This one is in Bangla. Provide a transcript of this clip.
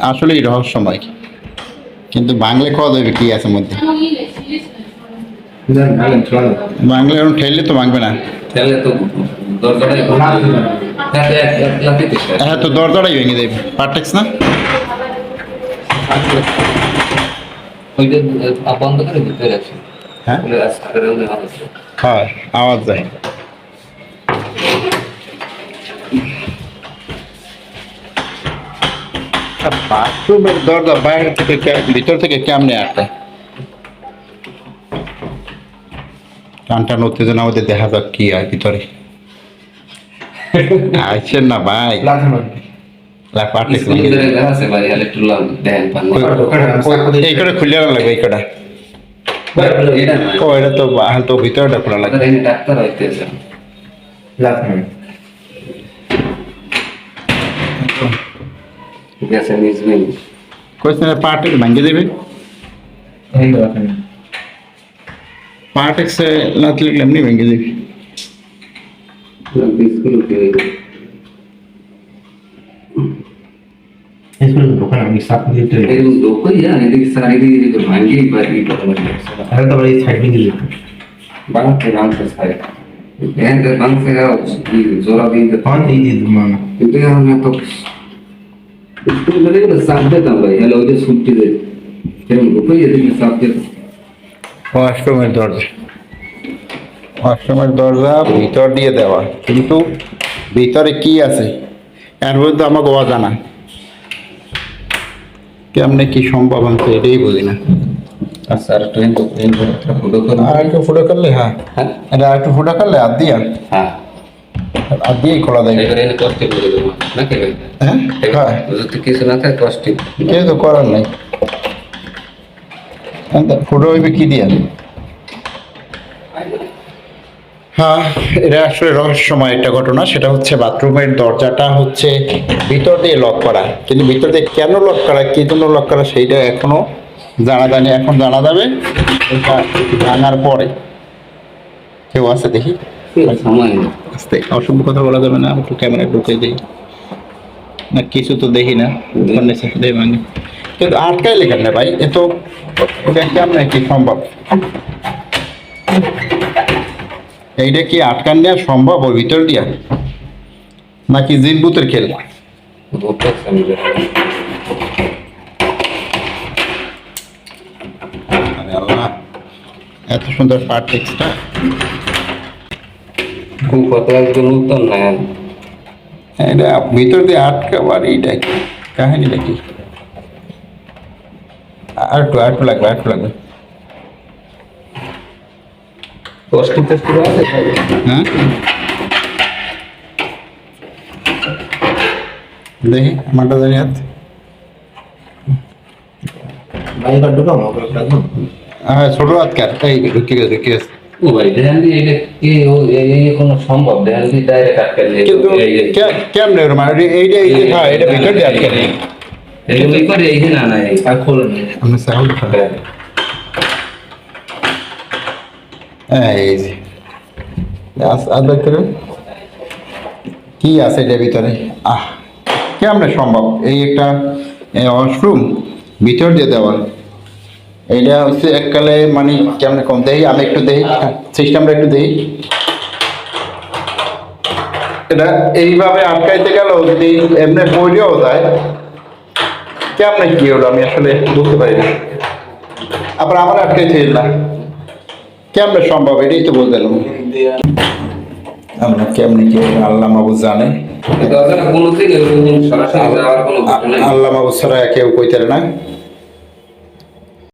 আসলেই রহস্যময়। কিন্তু বাংলা কত দেবে কি আছে মধ্যে? বাংলা এরকম ঠেললে তো ভাঙবে না। হ্যাঁ হ্যাঁ তো দরজাটাই ভেঙে দেবে। পারটেক্স না? ওই যে আহ, বন্ধ করে ভিতরে আছে। হ্যাঁ? হয় আওয়াজ যায় বাথরুমের দরজা বাইরে থেকে ভিতর থেকে কেমনে আটকায় টান টান উত্তেজনা আমাদের দেখা যাক কি আর ভিতরে। আইছেন না ভাই? লা পারটেক্স স্কুল ভিতরে দেখা আছে ভাই হলে একটু লাভ দেন পান এই করে খুলে লাগবে এই কটা এটা না ও এটা তো বা- তো ভিতরটা খোলা লাগবে এখানে ডাক্তার হইতেছে গ্যাসে মিসবেন কোয়েশ্চেন পার্টেক্স ভাঙিয়ে দেবে পার্টেক্স লাত লাগলে এমনি ভেঙে দেবে স্কুল উঠে এরকম লোকই জানে এদিকে সারি দিয়ে ভাঙ্গি পারি বাংলাতে বাংলা সারি এখানে বাংলা জোড়া দিয়ে কিন্তু এখন এত স্কুল গেলে ওয়াশরুমের দরজা। ওয়াশরুমের দরজা ভিতর দিয়ে দেওয়া। কিন্তু ভিতরে কি আছে? এর মধ্যে আমাকে অজানা। কেমনে কি সম্ভব আমি তো এটাই বুঝি না। আচ্ছা আর ট্রেন ফটো করুন আর একটু ফুটো করলে হ্যাঁ। হ্যাঁ। এটা আর একটু ফুটো করলে আর দিয়া। হ্যাঁ। আর খোলা দেয়। দেবো। নাকি হ্যাঁ? হ্যাঁ। যদি কিছু না থাকে কষ্টে কিছু তো করার নাই। ফুটো হইবে কি দিয়া? হ্যাঁ এটা আসলে রহস্যময় একটা ঘটনা। সেটা হচ্ছে বাথরুমের দরজাটা হচ্ছে ভিতর দিয়ে লক করা। কিন্তু ভিতর দিয়ে কেন লক করা কি জন্য লক করা সেইটা এখনও জানা জানি এখন জানা যাবে। এটা জানার পরে। কেউ আছে দেখি? সময় নেই। আস্তে অসভ্য কথা বলা যাবে না একটু ক্যামেরা ঢুকে দিই। না কিছু তো দেখি না মানে। কিন্তু ভাই এ তো এটা কেমন কি সম্ভব? এইটা কি আটকান সম্ভব ওর ভিতর দিয়া? নাকি জিনবুতের খেল? এত সুন্দর পার্টেক্সটা খুব কথা একজন উত্তম না এটা ভিতর দিয়ে আটকাবার এইটা কি কাহিনীটা কি আর একটু আর একটু লাগবে আর একটু লাগবে কষ্ট টেস্ট করে আছে হ্যাঁ দেখি আমারটা জানি হাত হ্যাঁ ছোট হাত কার এই ঢুকে গেছে ঢুকে গেছে ও ভাই দেখান এটা কি ও এই কোনো সম্ভব? দেখান ডাইরেক্ট আটকে দিয়ে কিন্তু কে- কেমনে ওরম? আর এইটা এই হ্যাঁ এটা ভিতর দিয়ে আটকে নেই এগুলো করে এই না না আর খোলেন আমি সাউন্ড হ্যাঁ। এই যে। আস- আর দেখতে কি আছে এটার ভিতরে? আহ কেমনে সম্ভব? এই একটা ওয়াশরুম ভিতর দিয়ে দেওয়া। এইটা হচ্ছে এককালে মানে কেমন কম? দেই আমি একটু দেই সিস্টেমটা একটু দেই এটা এইভাবে আটকাইতে গেল যদি এমনি পড়েও যায় কেমনে কি হলো? আমি আসলে বুঝতে পারি না। আবার আমার আটকাইতে না। কেমনে সম্ভব? এটাই তো বলতে আমরা কেমনে কি আল্লাহ মাবুদ জানে? আল্লাহ মাবুদ ছাড়া কেউ কইতে না।